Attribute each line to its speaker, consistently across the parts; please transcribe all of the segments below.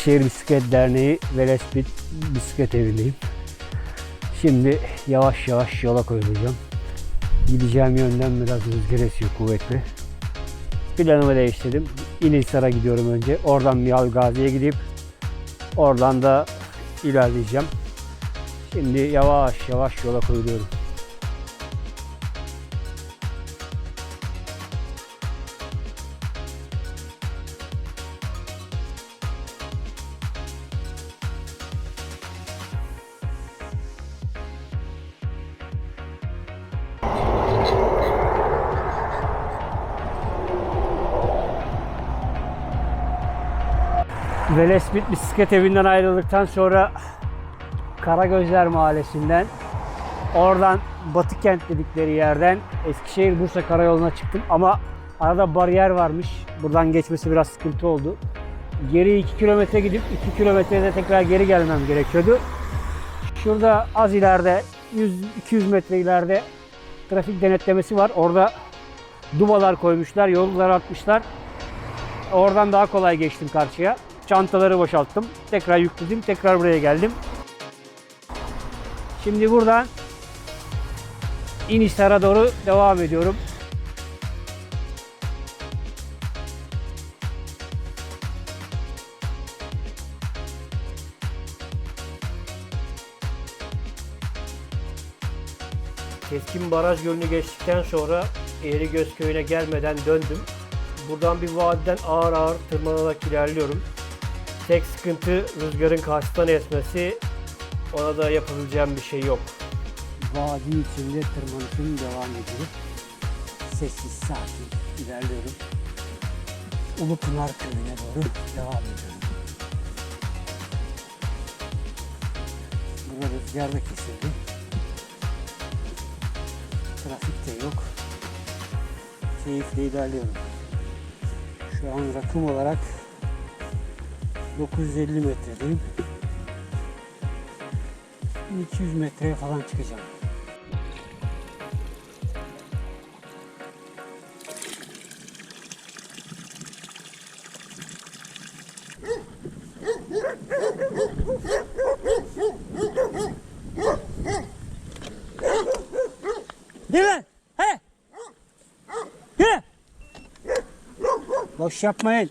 Speaker 1: Eskişehir Bisiklet Derneği Velespit Bisiklet Evi'ndeyim. Şimdi yavaş yavaş yola koyulacağım. Gideceğim yönden biraz rüzgar esiyor kuvvetli. Planımı değiştirdim. İnhisar'a gidiyorum önce. Oradan Mihal Gazi'ye gidip oradan da ilerleyeceğim. Şimdi yavaş yavaş yola koyuluyorum. Velespit Bisiklet Evi'nden ayrıldıktan sonra Karagözler Mahallesi'nden oradan Batı Kent dedikleri yerden Eskişehir Bursa Karayolu'na çıktım ama arada bariyer varmış. Buradan geçmesi biraz sıkıntı oldu. Geri 2 kilometre gidip 2 kilometrede tekrar geri gelmem gerekiyordu. Şurada az ileride 100-200 metre ileride trafik denetlemesi var. Orada dubalar koymuşlar, yollar atmışlar. Oradan daha kolay geçtim karşıya. Çantaları boşalttım. Tekrar yükledim. Tekrar buraya geldim. Şimdi buradan İnişler'e doğru devam ediyorum. Keskin Baraj Gölü'nü geçtikten sonra Eğrigöz köyüne gelmeden döndüm. Buradan bir vadiden ağır ağır tırmanarak ilerliyorum. Tek sıkıntı rüzgarın karşıdan esmesi. Ona da yapabileceğim bir şey yok. Vadi içinde tırmanışım devam ediyor. Sessiz sakin ilerliyorum. Ulupınar köyüne doğru devam ediyorum. Burada rüzgar da kesildi. Trafik de yok. Keyifle ilerliyorum. Şu an rakım olarak 950 metredeyim. 200 metreye falan çıkacağım. Lan! He! Gel! Boş yapmayın.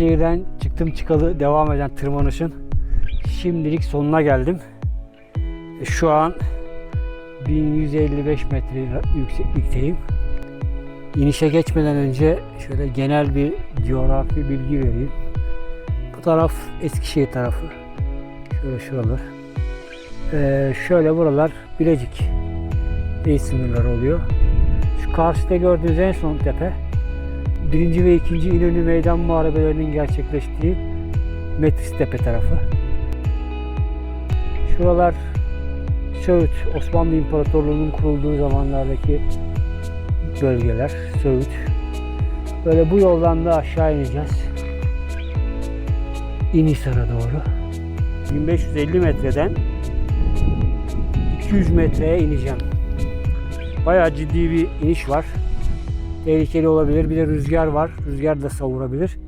Speaker 1: Eskişehir'den çıktım çıkalı devam eden tırmanışın şimdilik sonuna geldim. Şu an 1155 metre yükseklikteyim. İnişe geçmeden önce şöyle genel bir coğrafi bilgi vereyim. Bu taraf Eskişehir tarafı. Şöyle şuralar. Ee, şöyle buralar Bilecik il sınırları oluyor. Şu karşıda gördüğünüz en son tepe birinci ve ikinci İnönü Meydan Muharebelerinin gerçekleştiği Metris Tepe tarafı. Şuralar Söğüt, Osmanlı İmparatorluğu'nun kurulduğu zamanlardaki bölgeler, Söğüt. Böyle bu yoldan da aşağı ineceğiz. İnisar'a doğru. 1550 metreden 200 metreye ineceğim. Bayağı ciddi bir iniş var tehlikeli olabilir. Bir de rüzgar var. Rüzgar da savurabilir.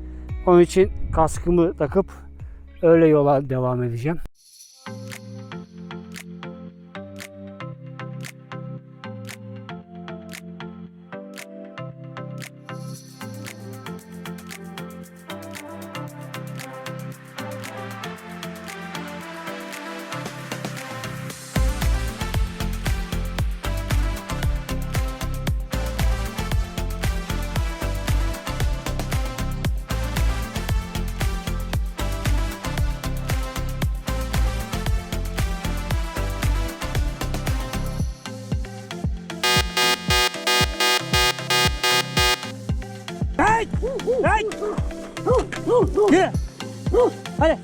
Speaker 1: Onun için kaskımı takıp öyle yola devam edeceğim. 起嗯快点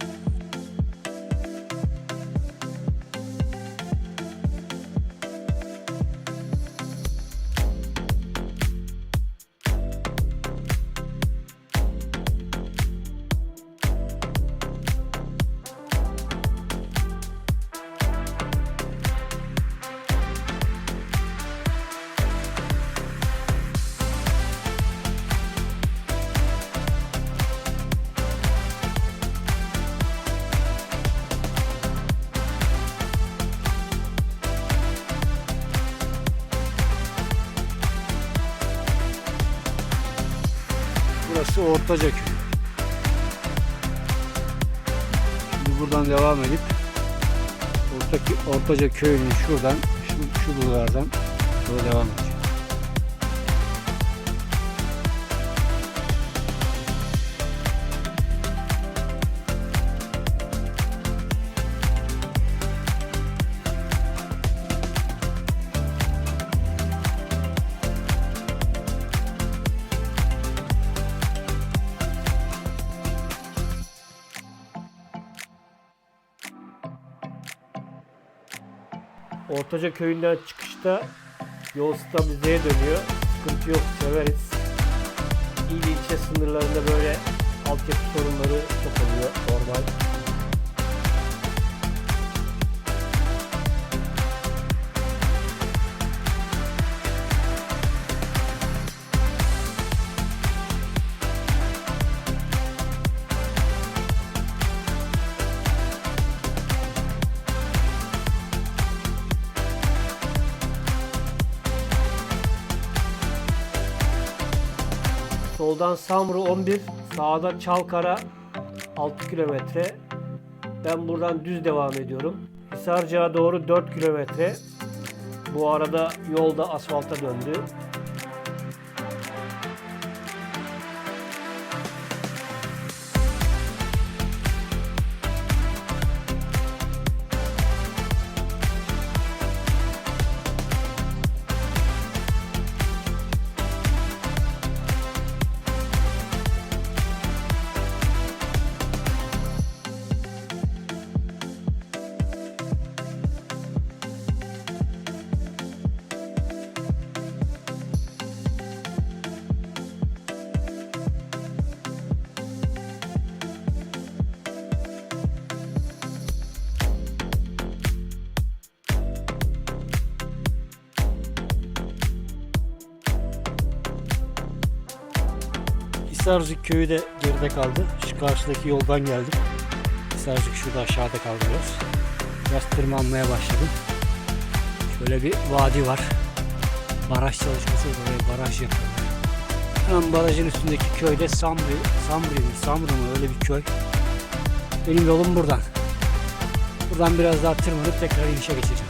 Speaker 1: Burası Ortaca Köyü. Şimdi buradan devam edip Ortaki, Ortaca Köyü'nün şuradan, şu, şu buralardan devam edeceğim. Ortaca köyünden çıkışta yol stabilizeye dönüyor. Sıkıntı yok, severiz. İl ilçe sınırlarında böyle altyapı sorunları çok oluyor normal. Soldan Samru 11, sağda Çalkara 6 kilometre. Ben buradan düz devam ediyorum. Hisarcık'a doğru 4 kilometre. Bu arada yolda asfalta döndü. Hisarcık köyü de geride kaldı. Şu karşıdaki yoldan geldim. Hisarcık şurada aşağıda kaldı biraz. Biraz tırmanmaya başladım. Şöyle bir vadi var. Baraj çalışması var. Oraya baraj yapıyorlar. Hemen barajın üstündeki köyde Samri, Samri mi, Samru mu öyle bir köy. Benim yolum buradan. Buradan biraz daha tırmanıp tekrar inişe geçeceğim.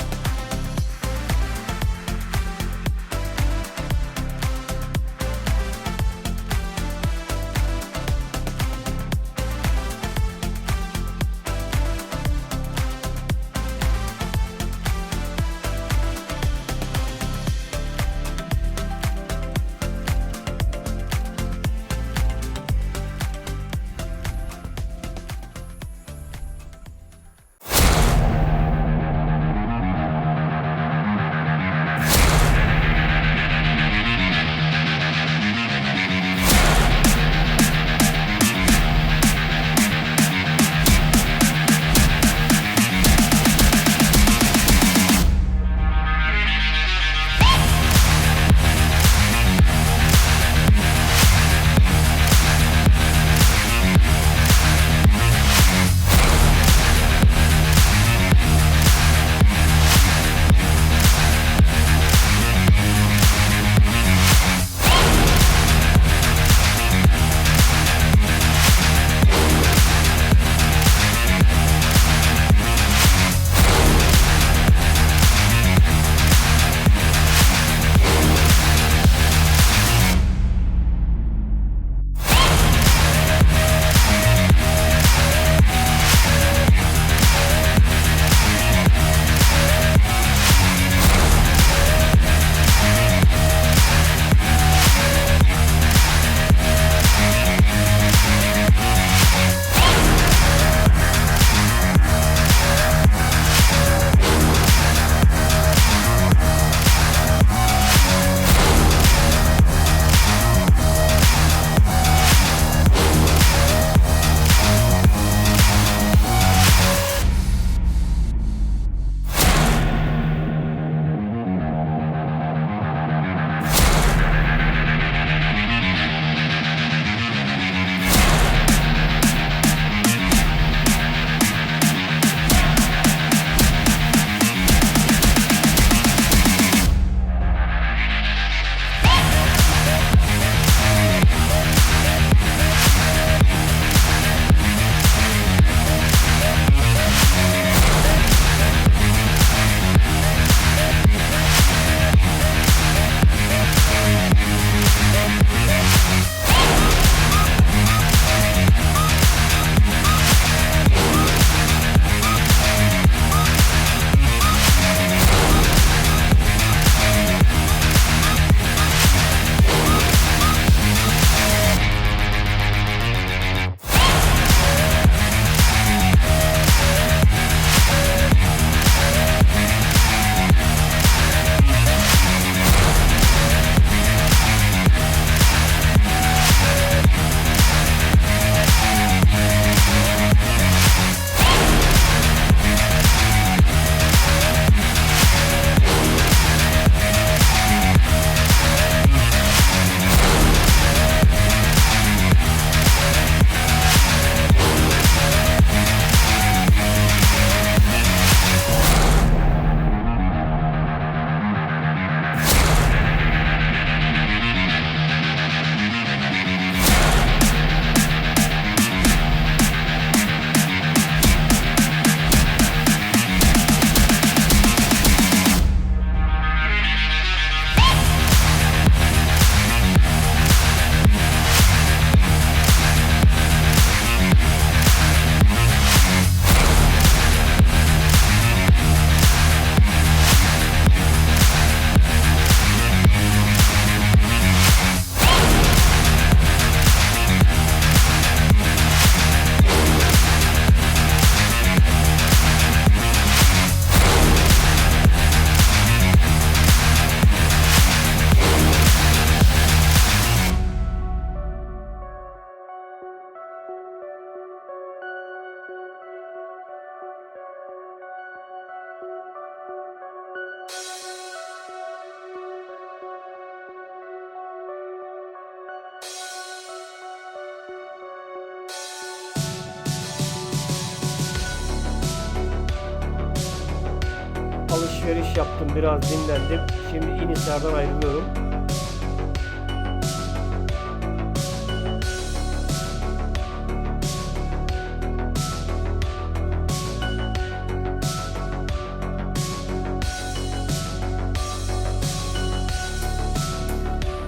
Speaker 1: Alışveriş yaptım, biraz dinlendim. Şimdi İnisar'dan ayrılıyorum.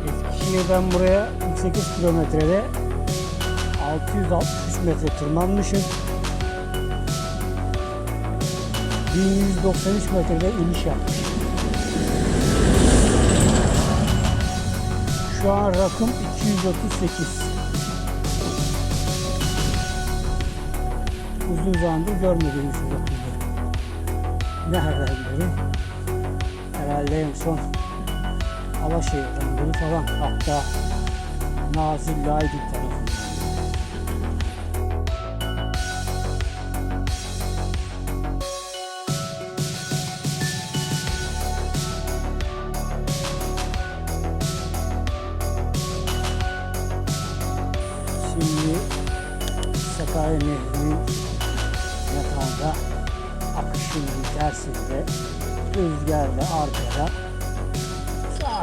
Speaker 1: Eskişehir'den buraya 48 kilometrede 663 metre tırmanmışım. 1193 metrede iniş yapmış. Şu an rakım 238. Uzun zamandır görmediğimiz bir rakımdı. Nereden beri? Herhalde en son Alaşehir'den beri falan hatta Nazilli Aydın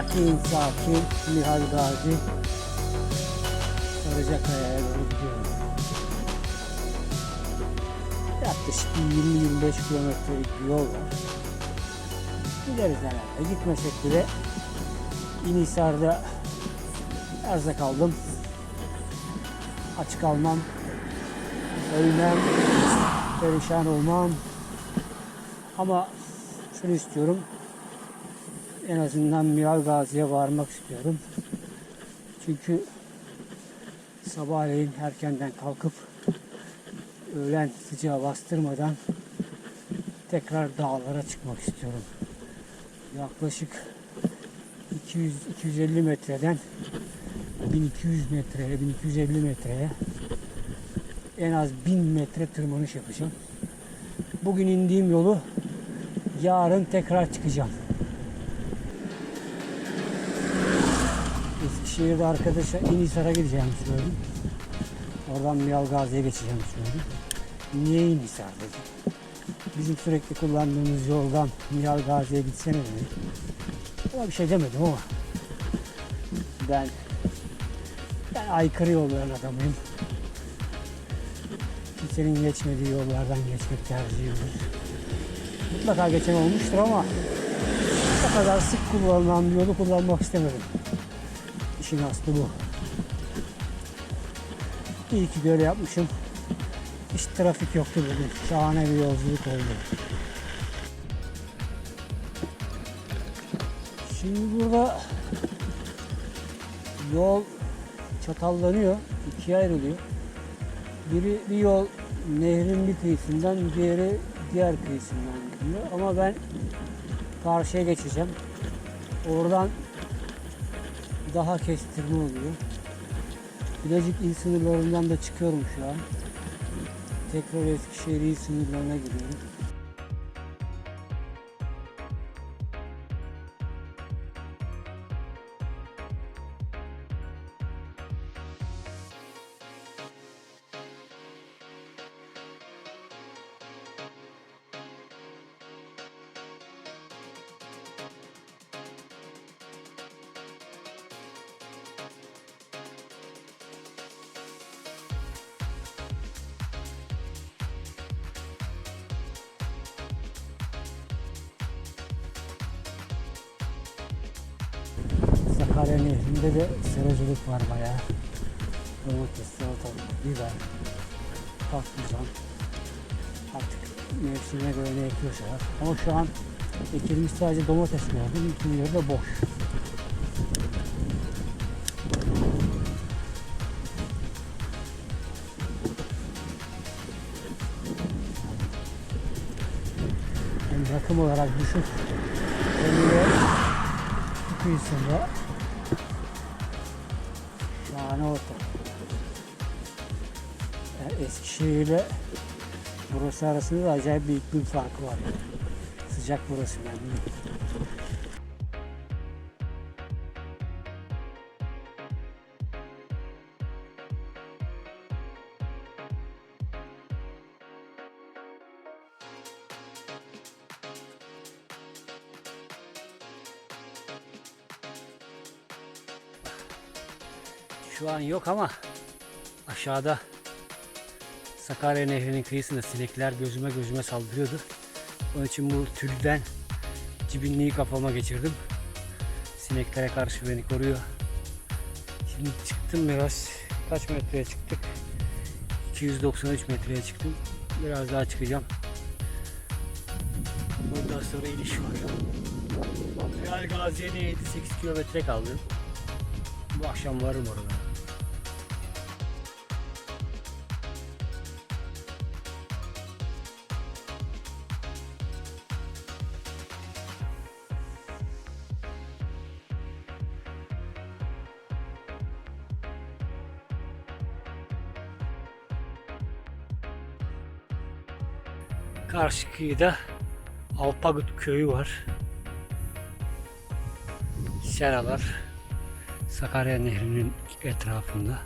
Speaker 1: sakin sakin Nihal Gazi Sarıcakaya'ya doğru gidiyorum. Yaklaşık bir 20-25 kilometrelik bir yol var. Gideriz herhalde. Gitmesek bile İnisar'da erzak aldım. Aç kalmam. Ölmem. Perişan olmam. Ama şunu istiyorum. En azından Miyal Gazi'ye varmak istiyorum. Çünkü sabahleyin erkenden kalkıp öğlen sıcağı bastırmadan tekrar dağlara çıkmak istiyorum. Yaklaşık 200-250 metreden 1200 metreye, 1250 metreye en az 1000 metre tırmanış yapacağım. Bugün indiğim yolu yarın tekrar çıkacağım. Eskişehir'de arkadaşa İnisar'a gideceğimi söyledim. Oradan Miyal Gazi'ye geçeceğimi söyledim. Niye İnisar dedi. Bizim sürekli kullandığımız yoldan Miyal Gazi'ye gitsene dedi. Ona bir şey demedim ama ben ben aykırı yolların adamıyım. Kimsenin geçmediği yollardan geçmek tercihimdir. Mutlaka geçen olmuştur ama o kadar sık kullanılan bir yolu kullanmak istemedim. İşin aslı bu. İyi ki böyle yapmışım. Hiç trafik yoktu bugün. Şahane bir yolculuk oldu. Şimdi burada yol çatallanıyor, ikiye ayrılıyor. Biri bir yol nehrin bir kıyısından, diğeri diğer kıyısından gidiyor. Ama ben karşıya geçeceğim. Oradan daha kestirme oluyor. Bilecik il sınırlarından da çıkıyorum şu an. Tekrar Eskişehir il sınırlarına giriyorum. Salatalık, biber, patlıcan. Artık mevsimine göre ne ekiyorsalar. Ama şu an ekilmiş sadece domates gördüm. Bütün yeri de boş. Hem rakım olarak düşük. Hem de şeyiyle burası arasında da acayip bir iklim farkı var. Sıcak burası ben şu an yok ama aşağıda Sakarya Nehri'nin kıyısında sinekler gözüme gözüme saldırıyordu. Onun için bu tülden cibinliği kafama geçirdim. Sineklere karşı beni koruyor. Şimdi çıktım biraz. Kaç metreye çıktık? 293 metreye çıktım. Biraz daha çıkacağım. Bundan sonra iniş var. Real Gazi'ye de 7-8 kilometre kaldı. Bu akşam varım orada. Karşı kıyıda Alpagut köyü var. Seralar Sakarya Nehri'nin etrafında.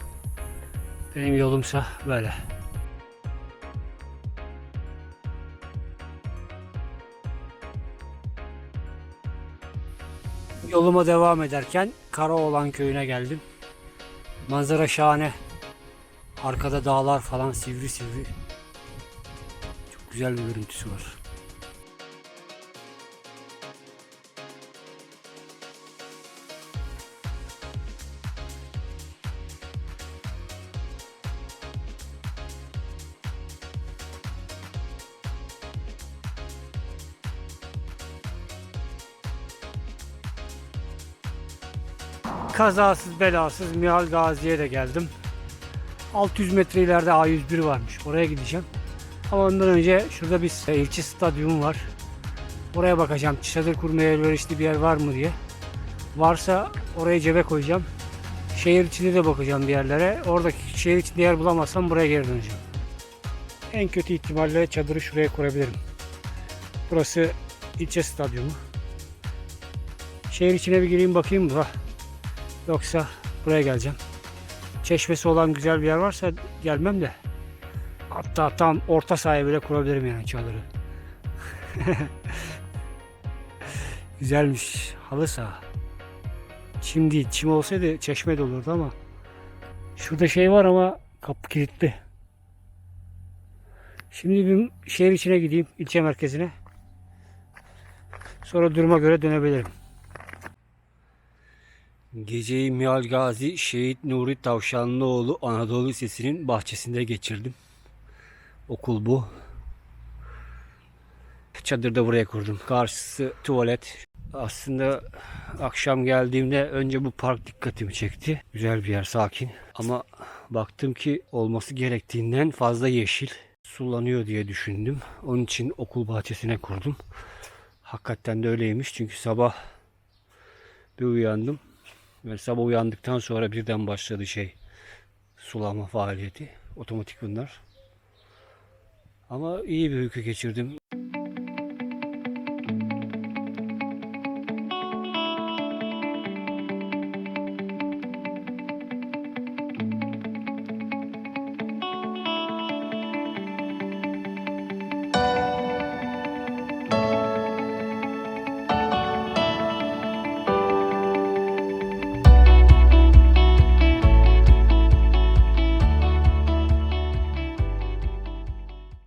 Speaker 1: Benim yolumsa böyle. Yoluma devam ederken Karaoğlan köyüne geldim. Manzara şahane. Arkada dağlar falan sivri sivri. Güzel bir görüntüsü var. Kazasız belasız Mihal Gazi'ye de geldim. 600 metre ileride A101 varmış. Oraya gideceğim. Ama ondan önce şurada bir ilçe stadyumu var. Oraya bakacağım. Çadır kurmaya elverişli bir yer var mı diye. Varsa oraya cebe koyacağım. Şehir içinde de bakacağım bir yerlere. Oradaki şehir içinde yer bulamazsam buraya geri döneceğim. En kötü ihtimalle çadırı şuraya kurabilirim. Burası ilçe stadyumu. Şehir içine bir gireyim bakayım da. Yoksa buraya geleceğim. Çeşmesi olan güzel bir yer varsa gelmem de. Hatta tam orta sahaya bile kurabilirim yani çadırı. Güzelmiş. Halı saha. Çim değil. Çim olsaydı çeşme de olurdu ama. Şurada şey var ama kapı kilitli. Şimdi bir şehir içine gideyim. ilçe merkezine. Sonra duruma göre dönebilirim. Geceyi Mihal Gazi Şehit Nuri Tavşanlıoğlu Anadolu Lisesi'nin bahçesinde geçirdim. Okul bu. Çadırı da buraya kurdum. Karşısı tuvalet. Aslında akşam geldiğimde önce bu park dikkatimi çekti. Güzel bir yer, sakin. Ama baktım ki olması gerektiğinden fazla yeşil. Sulanıyor diye düşündüm. Onun için okul bahçesine kurdum. Hakikaten de öyleymiş. Çünkü sabah bir uyandım. Ve sabah uyandıktan sonra birden başladı şey sulama faaliyeti. Otomatik bunlar. Ama iyi bir öykü geçirdim.